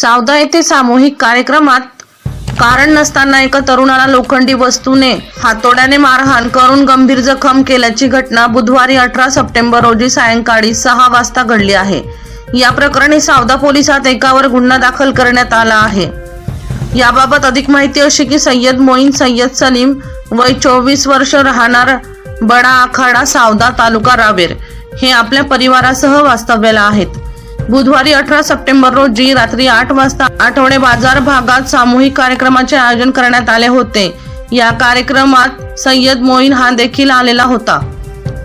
सावदा येथे सामूहिक कार्यक्रमात कारण नसताना एका तरुणाला लोखंडी वस्तूने हातोड्याने मारहाण करून गंभीर जखम केल्याची घटना बुधवारी अठरा सप्टेंबर रोजी सायंकाळी सहा वाजता घडली आहे. या प्रकरणी सावदा पोलिसात एकावर गुन्हा दाखल करण्यात आला आहे. याबाबत अधिक माहिती अशी की सय्यद मोईन सय्यद सलीम वय चोवीस वर्ष राहणार बडा आखाडा सावदा तालुका रावेर हे आपल्या परिवारासह वास्तव्याला आहेत. बुधवारी अठरा सप्टेंबर रोजी रात्री आठ वाजता आठवडे बाजार भागात सामूहिक कार्यक्रमाचे आयोजन करण्यात आले होते. या कार्यक्रमात सय्यद मोईन हा देखील आलेला होता.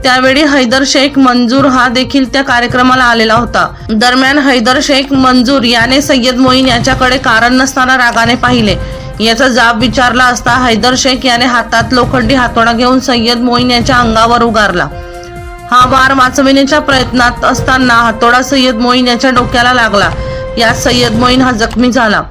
त्यावेळी हैदर शेख मंजूर हा देखील त्या कार्यक्रमाला आलेला होता. दरम्यान हैदर शेख मंजूर याने सय्यद मोईन याच्याकडे कारण नसताना रागाने पाहिले. याचा जाब विचारला असता हैदर शेख याने हातात लोखंडी हातोडा घेऊन सय्यद मोईन याच्या अंगावर उगारला. हा वार वाचविण्याच्या प्रयत्नात असताना हातोडा सय्यद मोईन याच्या डोक्याला लागला. यात सय्यद मोईन हा जखमी झाला.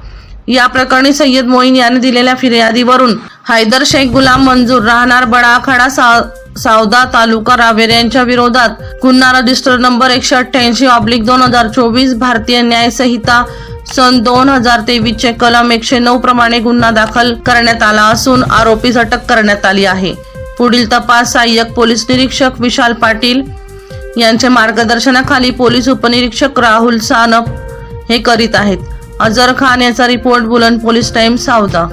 या प्रकरणी सय्यद मोईन याने दिलेल्या फिर्यादीवरून हैदर शेख गुलाम मंजूर राहणार बडाखाडा सा सावदा तालुका रावेर यांच्या विरोधात गुन्हा रजिस्टर नंबर एकशे अठ्ठ्याऐंशी ऑब्लिक दोन हजार चोवीस भारतीय न्याय संहिता सन दोन हजार तेवीस चे कलम एकशे नऊ प्रमाणे गुन्हा दाखल करण्यात आला असून आरोपीस अटक करण्यात आली आहे. पुढील तपास सहाय्यक पोलीस निरीक्षक विशाल पाटील यांच्या मार्गदर्शनाखाली पोलीस उपनिरीक्षक राहुल सानप हे करीत आहेत. अजर खान याचा रिपोर्ट बुलंद पोलीस टाइम्स सावदा